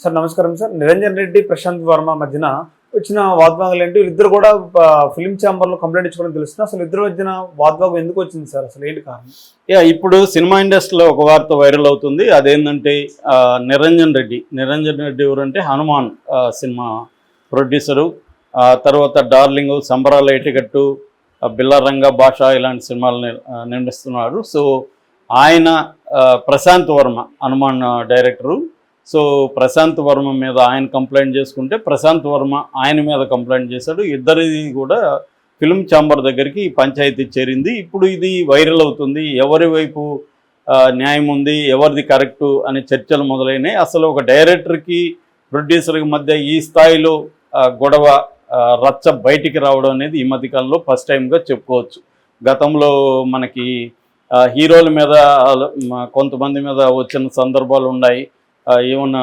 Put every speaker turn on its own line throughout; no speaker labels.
Sir నమస్కారం sir. Niranjan Reddy Prashanth Varma మధ్యన వచ్చిన వాద్వాగాలు ఏంటి? వీళ్ళిద్దరు కూడా ఫిలిం ఛాంబర్లో కంప్లైంట్ ఇచ్చుకోవడం తెలుస్తుంది? అసలు ఇద్దరు మధ్యన వాద్వాగం ఎందుకు వచ్చింది సార్? అసలు ఏంటి కారణం?
యా ఇప్పుడు సినిమా ఇండస్ట్రీలో ఒక వార్త వైరల్ అవుతుంది. అదేంటంటే నిరంజన్ రెడ్డి. నిరంజన్ రెడ్డి ఎవరంటే హనుమాన్ సినిమా ప్రొడ్యూసరు. తర్వాత డార్లింగ్ సంబరాల ఎటికట్టు ఆ, బిల్లారంగ భాష ఇలాంటి సినిమాలు నిర్- నిర్మిస్తున్నారు సో ఆయన ప్రశాంత్ వర్మ హనుమాన్ డైరెక్టరు. సో ప్రశాంత్ వర్మ మీద ఆయన కంప్లైంట్ చేసుకుంటే ప్రశాంత్ వర్మ ఆయన మీద కంప్లైంట్ చేశాడు. ఇద్దరిది కూడా ఫిల్మ్ ఛాంబర్ దగ్గరికి పంచాయతీ చేరింది. ఇప్పుడు ఇది వైరల్ అవుతుంది. ఎవరి వైపు న్యాయం ఉంది ఎవరిది కరెక్టు అనే చర్చలు మొదలైనాయి. అసలు ఒక డైరెక్టర్కి ప్రొడ్యూసర్కి మధ్య ఈ స్థాయిలో గొడవ రచ్చ బయటికి రావడం అనేది ఈ మధ్యకాలంలో ఫస్ట్ టైంగా చెప్పుకోవచ్చు. గతంలో మనకి హీరోల మీద కొంతమంది మీద వచ్చిన సందర్భాలు ఉన్నాయి. ఏమన్నా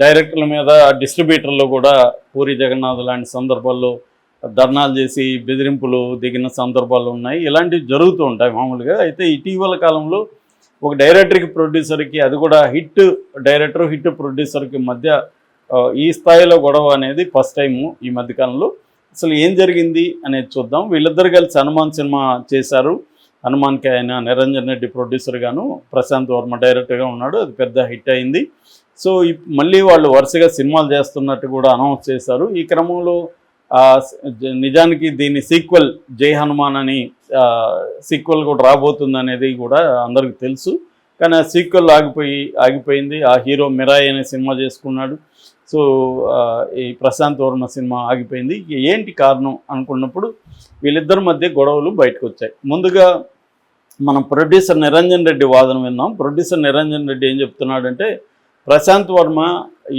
డైరెక్టర్ల మీద డిస్ట్రిబ్యూటర్లు కూడా పూరి జగన్నాథ్ లాంటి సందర్భాల్లో ధర్నాలు చేసి బెదిరింపులు దిగిన సందర్భాలు ఉన్నాయి. ఇలాంటివి జరుగుతూ ఉంటాయి మామూలుగా. అయితే ఇటీవల కాలంలో ఒక డైరెక్టర్కి ప్రొడ్యూసర్కి అది కూడా హిట్ డైరెక్టర్ హిట్ ప్రొడ్యూసర్కి మధ్య ఈ స్థాయిలో గొడవ అనేది ఫస్ట్ టైము ఈ మధ్యకాలంలో. అసలు ఏం జరిగింది అనేది చూద్దాం. వీళ్ళిద్దరు కలిసి హనుమాన్ సినిమా చేశారు. హనుమాన్కి ఆయన నిరంజన్ రెడ్డి ప్రొడ్యూసర్ గాను ప్రశాంత్ వర్మ డైరెక్టర్గా ఉన్నాడు. అది పెద్ద హిట్ అయింది. సో ఇప్- మళ్ళీ వాళ్ళు వరుసగా సినిమాలు చేస్తున్నట్టు కూడా అనౌన్స్ చేశారు. ఈ క్రమంలో నిజానికి దీని సీక్వెల్ జై హనుమాన్ అని సీక్వెల్ కూడా రాబోతుంది అనేది కూడా అందరికీ తెలుసు. కానీ ఆ సీక్వెల్ ఆగిపోయి ఆగిపోయింది. ఆ హీరో మిరాయి అనే సినిమా చేసుకున్నాడు. సో ఈ ప్రశాంత్ వర్మ సినిమా ఆగిపోయింది. ఏంటి కారణం అనుకున్నప్పుడు వీళ్ళిద్దరి మధ్య గొడవలు బయటకు వచ్చాయి. ముందుగా మనం ప్రొడ్యూసర్ నిరంజన్ రెడ్డి వాదన విన్నాం. ప్రొడ్యూసర్ నిరంజన్ రెడ్డి ఏం చెప్తున్నాడంటే ప్రశాంత్ వర్మ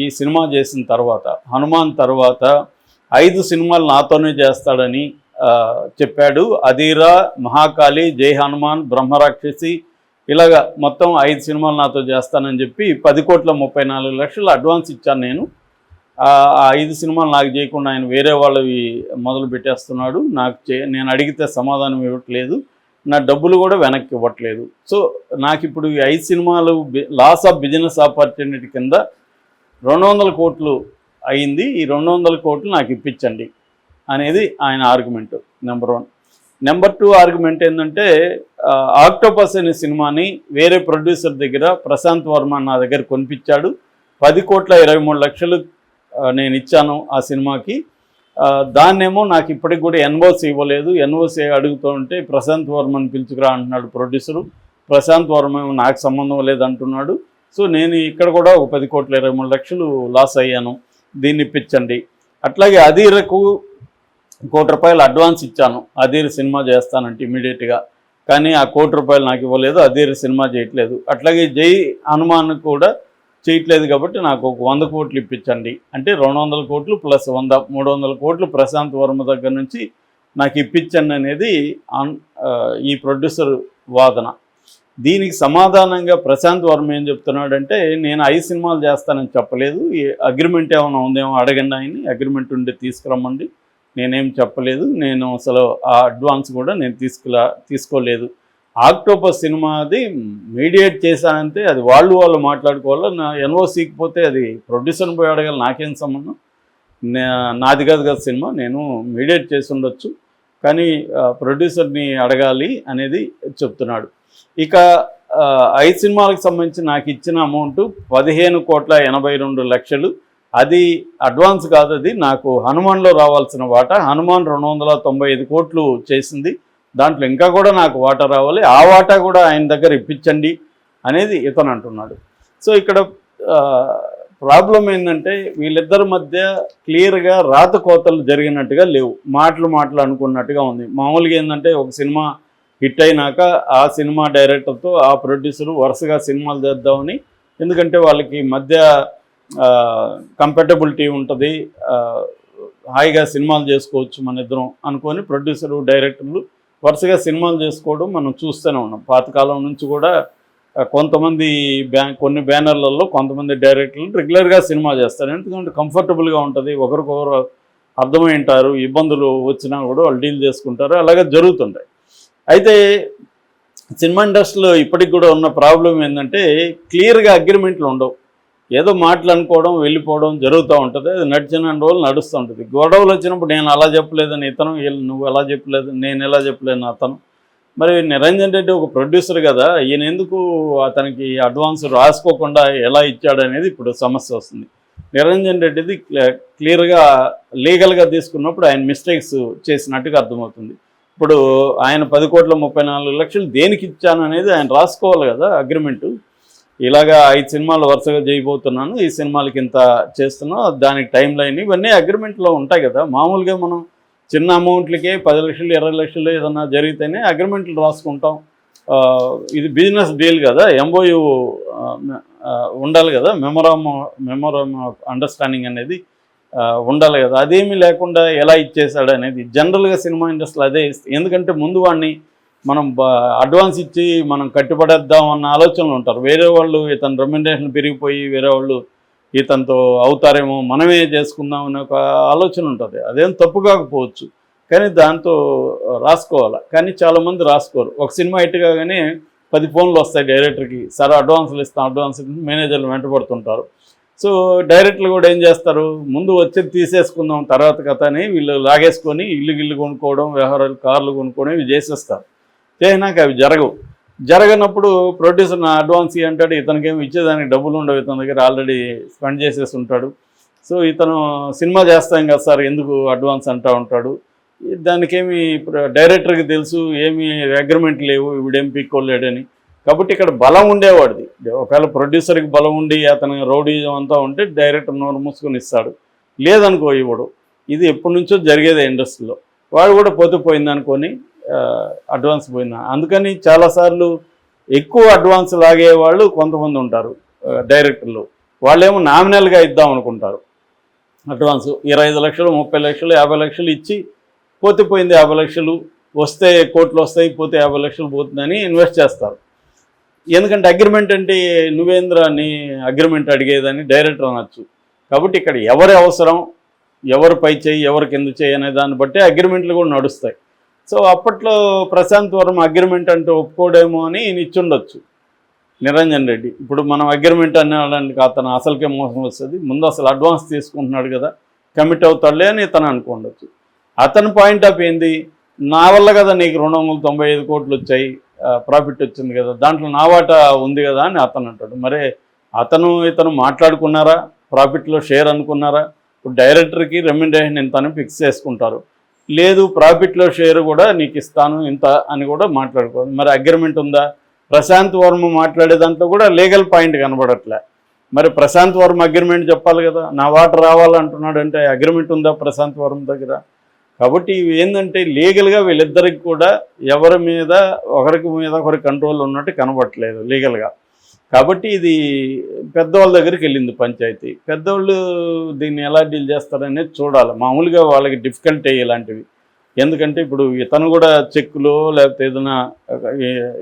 ఈ సినిమా చేసిన తర్వాత హనుమాన్ తర్వాత ఐదు సినిమాలు నాతోనే చేస్తాడని చెప్పాడు. అధీరా మహాకాళి జై హనుమాన్ బ్రహ్మరాక్షసి ఇలాగా మొత్తం ఐదు సినిమాలు నాతో చేస్తానని చెప్పి పది కోట్ల ముప్పై నాలుగు లక్షలు అడ్వాన్స్ ఇచ్చాను నేను. ఆ ఆ ఐదు సినిమాలు నాకు చేయకుండా ఆయన వేరే వాళ్ళవి మొదలు పెట్టేస్తున్నాడు. నాకు చే నేను అడిగితే సమాధానం ఇవ్వట్లేదు. నా డబ్బులు కూడా వెనక్కి ఇవ్వట్లేదు. సో నాకు ఇప్పుడు ఈ ఐదు సినిమాలు లాస్ ఆఫ్ బిజినెస్ ఆపర్చునిటీ కింద రెండు వందల కోట్లు అయింది. ఈ రెండు వందల కోట్లు నాకు ఇప్పించండి అనేది ఆయన argument number one. Number two argument ఏంటంటే ఆక్టోపస్ అనే సినిమాని వేరే ప్రొడ్యూసర్ దగ్గర ప్రశాంత్ వర్మ నా దగ్గర కొనిపించాడు. పది కోట్ల ఇరవై మూడు లక్షలు నేను ఇచ్చాను ఆ సినిమాకి. దాన్నేమో నాకు ఇప్పటికి కూడా ఎన్ఓసి ఇవ్వలేదు. ఎన్ఓసి అడుగుతూ ఉంటే ప్రశాంత్ వర్మని పిలుచుకురా అంటున్నాడు ప్రొడ్యూసరు. ప్రశాంత్ వర్మ ఏమో నాకు సంబంధం లేదంటున్నాడు. సో నేను ఇక్కడ కూడా ఒక పది కోట్ల ఇరవై మూడు లక్షలు లాస్ అయ్యాను. దీన్ని ఇప్పించండి. అట్లాగే అధీరకు కోటి రూపాయలు అడ్వాన్స్ ఇచ్చాను. అధీర్ సినిమా చేస్తానంటే ఇమీడియట్గా కానీ ఆ కోటి రూపాయలు నాకు ఇవ్వలేదు. అధీర్ సినిమా చేయట్లేదు. అట్లాగే జై హనుమాన్ కూడా చేయట్లేదు కాబట్టి నాకు ఒక వంద కోట్లు ఇప్పించండి. అంటే రెండు వందల కోట్లు ప్లస్ వంద మూడు వందల కోట్లు ప్రశాంత్ వర్మ దగ్గర నుంచి నాకు ఇప్పించండి అనేది ఆన్- ఈ ప్రొడ్యూసర్ వాదన. దీనికి సమాధానంగా ప్రశాంత్ వర్మ ఏం చెప్తున్నాడంటే నేను ఐదు సినిమాలు చేస్తానని చెప్పలేదు. అగ్రిమెంట్ ఏమైనా ఉందేమో అడగండి ఆయన్ని. అగ్రిమెంట్ ఉండి తీసుకురమ్మండి. నేనేం చెప్పలేదు. నేను అసలు ఆ అడ్వాన్స్ కూడా నేను తీసుకులా తీసుకోలేదు. ఆక్టోపస్ సినిమాది మీడియేట్ చేశానంటే అది వాళ్ళు వాళ్ళు మాట్లాడుకోవాలి నా ఎన్ఓసీకి పోతే అది ప్రొడ్యూసర్ని పోయి అడగాలి నాకేం సంబంధం? నా- నాది కాదు కదా సినిమా నేను మీడియేట్ చేసి ఉండొచ్చు కానీ ప్రొడ్యూసర్ని అడగాలి అనేది చెప్తున్నాడు. ఇక ఐదు సినిమాలకు సంబంధించి నాకు ఇచ్చిన అమౌంట్ పదిహేను కోట్ల ఎనభై రెండు లక్షలు. అది అడ్వాన్స్ కాదు అది నాకు హనుమాన్లో రావాల్సిన వాట హనుమాన్ రెండు వందల తొంభై ఐదు కోట్లు చేసింది. దాంట్లో ఇంకా కూడా నాకు వాటా రావాలి. ఆ వాటా కూడా ఆయన దగ్గర ఇప్పించండి అనేది ఇతను అంటున్నాడు. సో ఇక్కడ ప్రాబ్లం ఏంటంటే వీళ్ళిద్దరి మధ్య క్లియర్గా రాత కోతలు జరిగినట్టుగా లేవు. మాటలు మాటలు అనుకున్నట్టుగా ఉంది. మామూలుగా ఏంటంటే ఒక సినిమా హిట్ అయినాక ఆ సినిమా డైరెక్టర్తో ఆ ప్రొడ్యూసరు వరుసగా సినిమాలు చేద్దామని ఎందుకంటే వాళ్ళకి మధ్య కంఫర్టబిలిటీ ఉంటుంది. హాయిగా సినిమాలు చేసుకోవచ్చు మన ఇద్దరం అనుకొని ప్రొడ్యూసరు డైరెక్టర్లు వరుసగా సినిమాలు చేసుకోవడం మనం చూస్తూనే ఉన్నాం. పాతకాలం నుంచి కూడా కొంతమంది బ్యా కొన్ని బ్యానర్లలో కొంతమంది డైరెక్టర్లు రెగ్యులర్గా సినిమా చేస్తారు. ఎందుకంటే కంఫర్టబుల్గా ఉంటుంది. ఒకరికొకరు అర్థమై ఉంటారు ఇబ్బందులు వచ్చినా కూడా వాళ్ళు డీల్ చేసుకుంటారు. అలాగే జరుగుతుంటాయి. అయితే సినిమా ఇండస్ట్రీలో ఇప్పటికి కూడా ఉన్న ప్రాబ్లం ఏంటంటే క్లియర్గా అగ్రిమెంట్లు ఉండవు. ఏదో మాటలు అనుకోవడం వెళ్ళిపోవడం జరుగుతూ ఉంటుంది. అది నడిచిన రోజులు నడుస్తూ ఉంటుంది. గొడవలు వచ్చినప్పుడు నేను అలా చెప్పలేదని ఇతను వీళ్ళు నువ్వు ఎలా చెప్పలేదు నేను ఎలా చెప్పలేను అతను. మరి నిరంజన్ రెడ్డి ఒక ప్రొడ్యూసర్ కదా ఈయన ఎందుకు అతనికి అడ్వాన్స్ రాసుకోకుండా ఎలా ఇచ్చాడనేది ఇప్పుడు సమస్య వస్తుంది. నిరంజన్ రెడ్డిది క్లియర్గా లీగల్గా తీసుకున్నప్పుడు ఆయన మిస్టేక్స్ చేసినట్టుగా అర్థమవుతుంది. ఇప్పుడు ఆయన పది కోట్ల ముప్పై నాలుగు లక్షలు దేనికి ఇచ్చాను అనేది ఆయన రాసుకోవాలి కదా అగ్రిమెంటు ఇలాగా ఐదు సినిమాలు వరుసగా చేయబోతున్నాను. ఈ సినిమాలకి ఇంత చేస్తున్నా దానికి టైం లైన్ ఇవన్నీ అగ్రిమెంట్లో ఉంటాయి కదా. మామూలుగా మనం చిన్న అమౌంట్లకే పది లక్షలు ఇరవై లక్షలు ఏదన్నా జరిగితేనే అగ్రిమెంట్లు రాసుకుంటాం. ఇది బిజినెస్ డీల్ కదా. ఎంఓయు ఉండాలి కదా. మెమోరామ్ మెమోరామ్ ఆఫ్ అండర్స్టాండింగ్ అనేది ఉండాలి కదా. అదేమీ లేకుండా ఎలా ఇచ్చేసాడు అనేది జనరల్గా సినిమా ఇండస్ట్రీలో అదే ఎందుకంటే ముందు వాడిని మనం అడ్వాన్స్ ఇచ్చి మనం కట్టుబడేద్దాం అన్న ఆలోచనలు ఉంటారు. వేరే వాళ్ళు ఇతని రెమ్యునరేషన్ పెరిగిపోయి వేరే వాళ్ళు ఇతనితో అవుతారేమో మనమే చేసుకుందాం అనే ఒక ఆలోచన ఉంటుంది. అదేం తప్పు కాకపోవచ్చు. కానీ దాంతో రాసుకోవాలి? కానీ చాలామంది రాసుకోరు. ఒక సినిమా హిట్ కాగానే పది ఫోన్లు వస్తాయి డైరెక్టర్కి సరే అడ్వాన్సులు ఇస్తాం అడ్వాన్స్ మేనేజర్లు వెంటబడుతుంటారు సో డైరెక్టర్లు కూడా ఏం చేస్తారు? ముందు వచ్చి తీసేసుకుందాం తర్వాత కథ అని వీళ్ళు లాగేసుకొని ఇల్లు గిల్లు కొనుక్కోవడం వ్యవహారాలు కార్లు కొనుక్కోవడం ఇవి చేసేస్తారు. చేసినాక అవి జరగవు. జరగనప్పుడు ప్రొడ్యూసర్ నా అడ్వాన్స్ ఇయ్యి అంటాడు ఇతనికి ఏమి ఇచ్చేదానికి డబ్బులు ఉండవు ఇతని దగ్గర ఆల్రెడీ స్పెండ్ చేసేసి ఉంటాడు సో ఇతను సినిమా చేస్తాం కదా సార్ ఎందుకు అడ్వాన్స్ అంటా ఉంటాడు? దానికేమి ఇప్పుడు డైరెక్టర్కి తెలుసు ఏమి అగ్రిమెంట్ లేవు ఇవిడేం పీక్కోలేడని కాబట్టి ఇక్కడ బలం ఉండేవాడిది. ఒకవేళ ప్రొడ్యూసర్కి బలం ఉండి అతని రౌడీజం అంతా ఉంటే డైరెక్టర్ నోరు మూసుకొని ఇస్తాడు. లేదనుకో ఇవ్వడు ఇది ఎప్పటి నుంచో జరిగేది ఇండస్ట్రీలో వాడు కూడా పోతే పోయింది అనుకొని అడ్వాన్స్ పోయింది అందుకని చాలాసార్లు ఎక్కువ అడ్వాన్స్ లాగే వాళ్ళు కొంతమంది ఉంటారు డైరెక్టర్లు వాళ్ళేమో నామినల్గా ఇద్దాం అనుకుంటారు. అడ్వాన్స్ ఇరవై ఐదు లక్షలు ముప్పై లక్షలు యాభై లక్షలు ఇచ్చి పోతే పోయింది యాభై లక్షలు. వస్తే కోట్లు వస్తాయి పోతే యాభై లక్షలు పోతుందని ఇన్వెస్ట్ చేస్తారు. ఎందుకంటే అగ్రిమెంట్ అంటే నువ్వేంద్ర నీ అగ్రిమెంట్ అడిగేదని డైరెక్టర్ అనొచ్చు. కాబట్టి ఇక్కడ ఎవరి అవసరం ఎవరు పై చేయి ఎవరు కింద చేయి అనే దాన్ని బట్టి అగ్రిమెంట్లు కూడా నడుస్తాయి. సో అప్పట్లో ప్రశాంత్ వర్మ అగ్రిమెంట్ అంటే ఒప్పుకోడేమో అని ఇచ్చుండొచ్చు. నిరంజన్ రెడ్డి. ఇప్పుడు మనం అగ్రిమెంట్ అనేవాళ్ళకి అతను అసలుకే మోసం వస్తుంది. ముందు అసలు అడ్వాన్స్ తీసుకుంటున్నాడు కదా కమిట్ అవుతాడులే అని ఇతను అనుకోండొచ్చు. అతని పాయింట్ ఆఫ్ ఏంది? నా వల్ల కదా నీకు రెండు వందల తొంభై ఐదు కోట్లు వచ్చాయి ప్రాఫిట్ వచ్చింది కదా దాంట్లో నా వాటా ఉంది కదా అని అతను అంటాడు. మరి అతను ఇతను మాట్లాడుకున్నారా? ప్రాఫిట్లో షేర్ అనుకున్నారా? ఇప్పుడు డైరెక్టర్కి రెమ్యునరేషన్ ఇంత అని ఫిక్స్ చేసుకుంటారు. లేదు ప్రాఫిట్లో షేర్ కూడా నీకు ఇస్తాను ఇంత అని కూడా మాట్లాడుకోవాలి మరి అగ్రిమెంట్ ఉందా? ప్రశాంత్ వర్మ మాట్లాడే దాంట్లో కూడా లీగల్ పాయింట్ కనబడట్లే. మరి ప్రశాంత్ వర్మ అగ్రిమెంట్ చెప్పాలి కదా? నా వాటర్ రావాలంటున్నాడు అంటే అగ్రిమెంట్ ఉందా ప్రశాంత్ వర్మ దగ్గర? కాబట్టి ఇవి ఏంటంటే లీగల్గా వీళ్ళిద్దరికి కూడా ఎవరి మీద ఒకరికి మీద ఒకరి కంట్రోల్ ఉన్నట్టు కనబడట్లేదు లీగల్గా కాబట్టి ఇది పెద్దవాళ్ళ దగ్గరికి వెళ్ళింది పంచాయతీ. పెద్దవాళ్ళు దీన్ని ఎలా డీల్ చేస్తారనేది చూడాలి. మామూలుగా వాళ్ళకి డిఫికల్ట్ ఇలాంటివి. ఎందుకంటే ఇప్పుడు ఇతను కూడా చెక్కులో లేకపోతే ఏదైనా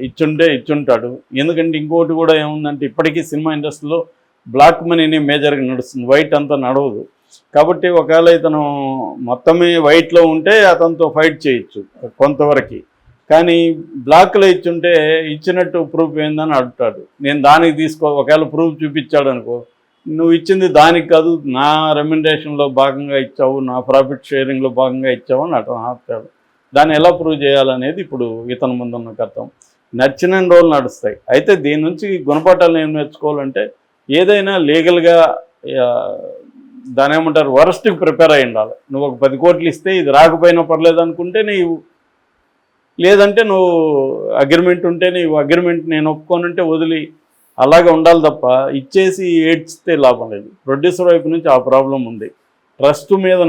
ఇచ్చుంటే ఇచ్చుంటాడు. ఎందుకంటే ఇంకోటి కూడా ఏముందంటే ఇప్పటికీ సినిమా ఇండస్ట్రీలో బ్లాక్ మనీని మేజర్గా నడుస్తుంది. వైట్ అంతా నడవదు. కాబట్టి ఒకవేళ ఇతను మొత్తమే వైట్లో ఉంటే అతనితో ఫైట్ చేయొచ్చు కొంతవరకు. కానీ బ్లాక్లో ఇచ్చుంటే ఇచ్చినట్టు ప్రూఫ్ ఏందని అడుగుతాడు నేను దానికి తీసుకో ఒకవేళ ప్రూఫ్ చూపించాడు అనుకో నువ్వు ఇచ్చింది దానికి కాదు నా రెమ్యునరేషన్లో భాగంగా ఇచ్చావు నా ప్రాఫిట్ షేరింగ్లో భాగంగా ఇచ్చావు అని అటు ఆపుతాడు. దాన్ని ఎలా ప్రూవ్ చేయాలనేది ఇప్పుడు ఇతని ముందున్న కథం. నచ్చిన రోజులు నడుస్తాయి. అయితే దీని నుంచి గుణపాఠాలను ఏం నేర్చుకోవాలంటే ఏదైనా లీగల్గా దాని ఏమంటారు వరస్ట్కి ప్రిపేర్ అయి ఉండాలి. నువ్వు ఒక పది కోట్లు ఇస్తే ఇది రాకపోయినా పర్లేదు అనుకుంటే నీవు లేదంటే నువ్వు అగ్రిమెంట్ ఉంటే నీవు అగ్రిమెంట్ నేను ఒప్పుకోనంటే వదిలి అలాగే ఉండాలి తప్ప ఇచ్చేసి ఏడ్చితే లాభం లేదు. ప్రొడ్యూసర్ వైపు నుంచి ఆ ప్రాబ్లం ఉంది. ట్రస్ట్ మీద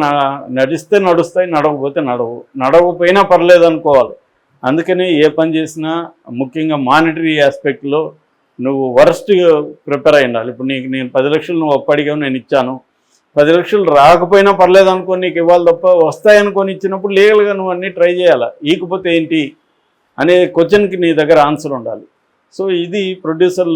నడిస్తే నడుస్తాయి నడవకపోతే నడవు. నడవకపోయినా పర్లేదు అనుకోవాలి. అందుకని ఏ పని చేసినా ముఖ్యంగా మానిటరీ ఆస్పెక్ట్లో నువ్వు వరస్ట్ ప్రిపేర్ అయి ఉండాలి. ఇప్పుడు నీకు నేను పది లక్షలు నువ్వు అప్పడిగా నేను ఇచ్చాను. పది లక్షలు రాకపోయినా పర్లేదు అనుకో నీకు ఇవ్వాలి తప్ప వస్తాయనుకొని ఇచ్చినప్పుడు లీగల్గా నువ్వు అన్నీ ట్రై చేయాలి? ఈకపోతే ఏంటి? అనే క్వశ్చన్కి నీ దగ్గర ఆన్సర్ ఉండాలి. సో ఇది ప్రొడ్యూసర్